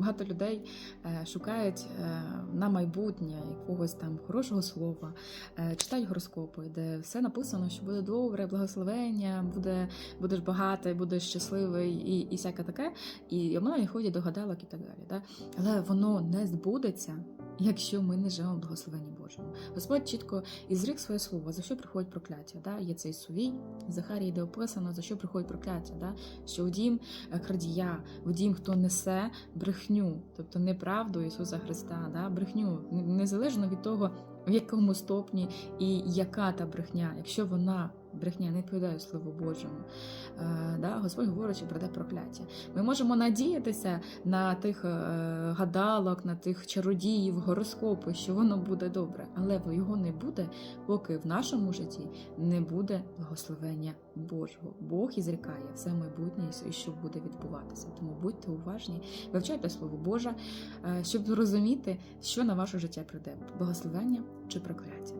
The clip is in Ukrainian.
багато людей е, шукають е, на майбутнє якогось там хорошого слова, е, читають гороскопи, де все написано, що буде добре, благословення, буде, будеш багатий, будеш щасливий і, і всяке таке. І вони ходять до гадалок і так далі. Да? Але воно не збудеться, якщо ми не живемо в благословенні Божому. Господь чітко ізрик своє слово, за що приходить прокляття. Да? Є цей сувій, в Захарії, де описано, за що приходить прокляття. Да? Що у дім е, крадія, у дім, хто несе брехню, тобто неправду Ісуса Христа, да? брехню, незалежно від того, в якому стопні і яка та брехня, якщо вона брехня не відповідає Слову Божому, е, да, Господь говорить, що прийде прокляття. Ми можемо надіятися на тих е, гадалок, на тих чародіїв, гороскопи, що воно буде добре, але його не буде, поки в нашому житті не буде благословення Божого. Бог ізрікає все майбутнє і що буде відбуватися. Тому будьте уважні, вивчайте Слово Боже, е, щоб зрозуміти, що на ваше життя прийде благословення чи прокляття.